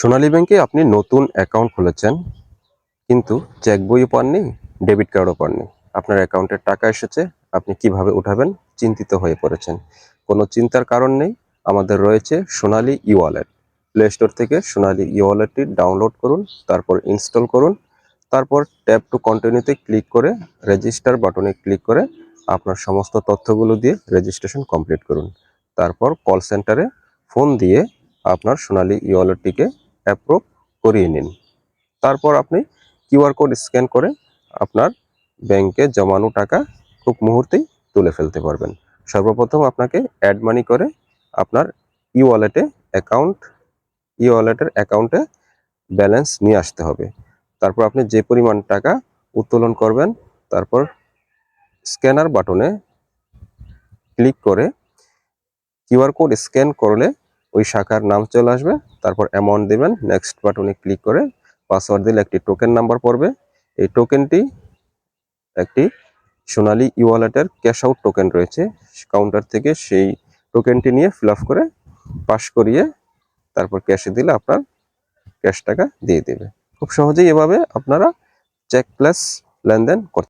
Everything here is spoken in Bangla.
সোনালী ব্যাংকে আপনি নতুন অ্যাকাউন্ট খুলেছেন, কিন্তু চেক বইও পাননি ডেবিট কার্ডও পাননি। আপনার অ্যাকাউন্টে টাকা এসেছে, আপনি কীভাবে উঠাবেন চিন্তিত হয়ে পড়েছেন। কোনো চিন্তার কারণ নেই, আমাদের রয়েছে Sonali e wallet play store থেকে সোনালী ই ওয়ালেটটি ডাউনলোড করুন, তারপর ইনস্টল করুন, তারপর ট্যাপ টু কন্টিনিউতে ক্লিক করে রেজিস্টার বাটনে ক্লিক করে, আপনার সমস্ত তথ্যগুলো দিয়ে রেজিস্ট্রেশন কমপ্লিট করুন। তারপর কল সেন্টারে ফোন দিয়ে আপনার সোনালী ই ওয়ালেটটিকে অ্যাপ্রুভ করিয়ে নিন। তারপর আপনি কিউআর কোড স্ক্যান করে আপনার ব্যাংকে জমানো টাকা খুব মুহূর্তেই তুলে ফেলতে পারবেন। সর্বপ্রথম আপনাকে অ্যাড মানি করে আপনার ই ওয়ালেটে অ্যাকাউন্ট ই ওয়ালেটের অ্যাকাউন্টে ব্যালেন্স নিয়ে আসতে হবে। তারপর আপনি যে পরিমাণ টাকা উত্তোলন করবেন, তারপর স্ক্যানার বাটনে ক্লিক করে কিউআর কোড স্ক্যান করলে ওই শাখার নাম চলে আসবে। তারপর অ্যামাউন্ট দেবেন। নেক্সট বাটনে ক্লিক করে পাসওয়ার্ড দিলে একটি টোকেন নাম্বার পড়বে। এই টোকেনটি একটি সোনালি ই ওয়ালেটের ক্যাশ আউট টোকেন রয়েছে। কাউন্টার থেকে সেই টোকেনটি নিয়ে ফিল করে পাস করিয়ে তারপর ক্যাশে দিলে আপনার ক্যাশ টাকা দিয়ে দেবে। খুব সহজেই এভাবে আপনারা চেক প্লাস লেনদেন করতে